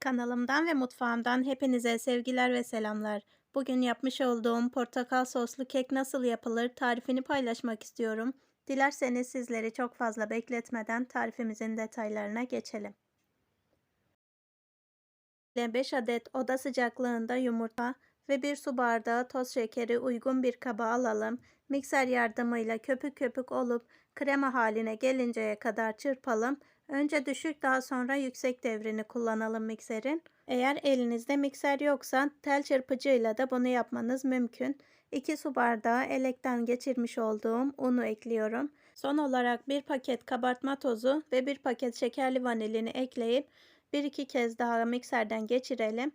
Kanalımdan ve mutfağımdan hepinize sevgiler ve selamlar. Bugün yapmış olduğum portakal soslu kek nasıl yapılır tarifini paylaşmak istiyorum. Dilerseniz sizleri çok fazla bekletmeden tarifimizin detaylarına geçelim. 5 adet oda sıcaklığında yumurta ve 1 su bardağı toz şekeri uygun bir kaba alalım. Mikser yardımıyla köpük köpük olup krema haline gelinceye kadar çırpalım. Önce düşük daha sonra yüksek devrini kullanalım mikserin. Eğer elinizde mikser yoksa tel çırpıcıyla da bunu yapmanız mümkün. 2 su bardağı elekten geçirmiş olduğum unu ekliyorum. Son olarak bir paket kabartma tozu ve bir paket şekerli vanilini ekleyip bir iki kez daha mikserden geçirelim.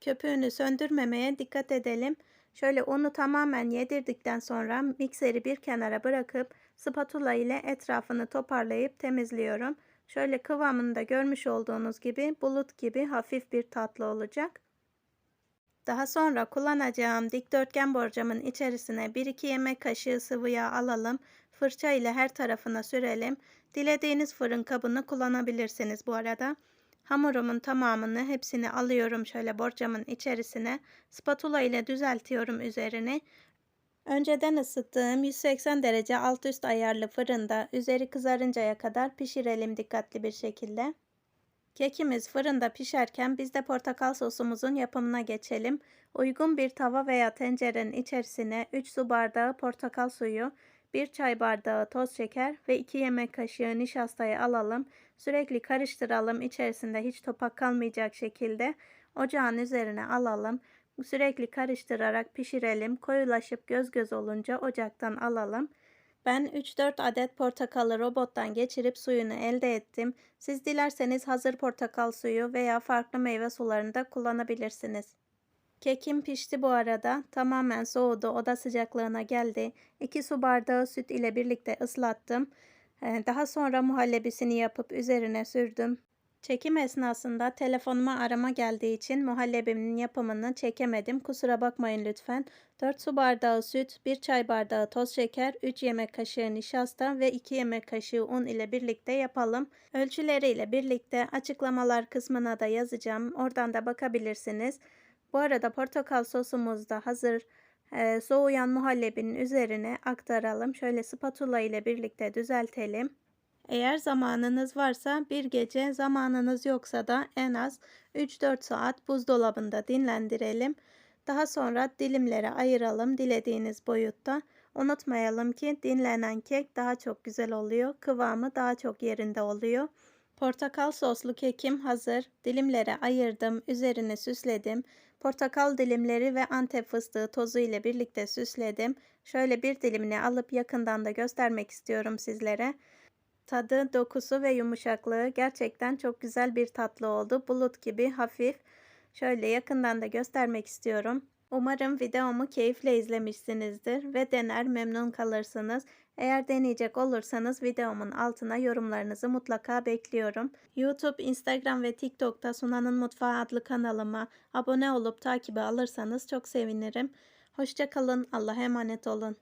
Köpüğünü söndürmemeye dikkat edelim. Şöyle unu tamamen yedirdikten sonra mikseri bir kenara bırakıp spatula ile etrafını toparlayıp temizliyorum. Şöyle kıvamında görmüş olduğunuz gibi bulut gibi hafif bir tatlı olacak. Daha sonra kullanacağım dikdörtgen borcamın içerisine 1-2 yemek kaşığı sıvı yağ alalım. Fırça ile her tarafına sürelim. Dilediğiniz fırın kabını kullanabilirsiniz bu arada. Hamurumun tamamını hepsini alıyorum şöyle borcamın içerisine. Spatula ile düzeltiyorum üzerini. Önceden ısıttığım 180 derece alt üst ayarlı fırında üzeri kızarıncaya kadar pişirelim dikkatli bir şekilde. Kekimiz fırında pişerken biz de portakal sosumuzun yapımına geçelim. Uygun bir tava veya tencerenin içerisine 3 su bardağı portakal suyu, 1 çay bardağı toz şeker ve 2 yemek kaşığı nişastayı alalım. Sürekli karıştıralım içerisinde hiç topak kalmayacak şekilde. Ocağın üzerine alalım. Sürekli karıştırarak pişirelim. Koyulaşıp göz göz olunca ocaktan alalım. Ben 3-4 adet portakalı robottan geçirip suyunu elde ettim. Siz dilerseniz hazır portakal suyu veya farklı meyve sularını da kullanabilirsiniz. Kekim pişti bu arada. Tamamen soğudu. Oda sıcaklığına geldi. 2 su bardağı süt ile birlikte ıslattım. Ee, daha sonra muhallebisini yapıp üzerine sürdüm. Çekim esnasında telefonuma arama geldiği için muhallebimin yapımını çekemedim. Kusura bakmayın lütfen. 4 su bardağı süt, 1 çay bardağı toz şeker, 3 yemek kaşığı nişasta ve 2 yemek kaşığı un ile birlikte yapalım. Ölçüleriyle birlikte açıklamalar kısmına da yazacağım. Oradan da bakabilirsiniz. Bu arada portakal sosumuz da hazır. Ee, soğuyan muhallebinin üzerine aktaralım. Şöyle spatula ile birlikte düzeltelim. Eğer zamanınız varsa bir gece, zamanınız yoksa da en az 3-4 saat buzdolabında dinlendirelim. Daha sonra dilimlere ayıralım dilediğiniz boyutta. Unutmayalım ki dinlenen kek daha çok güzel oluyor. Kıvamı daha çok yerinde oluyor. Portakal soslu kekim hazır. Dilimlere ayırdım, üzerine süsledim. Portakal dilimleri ve antep fıstığı tozu ile birlikte süsledim. Şöyle bir dilimini alıp yakından da göstermek istiyorum sizlere. Tadı, dokusu ve yumuşaklığı gerçekten çok güzel bir tatlı oldu. Bulut gibi hafif. Şöyle yakından da göstermek istiyorum. Umarım videomu keyifle izlemişsinizdir ve dener memnun kalırsınız. Eğer deneyecek olursanız videomun altına yorumlarınızı mutlaka bekliyorum. YouTube, Instagram ve TikTok'ta Sunan'ın Mutfağı adlı kanalıma abone olup takibi alırsanız çok sevinirim. Hoşçakalın, Allah'a emanet olun.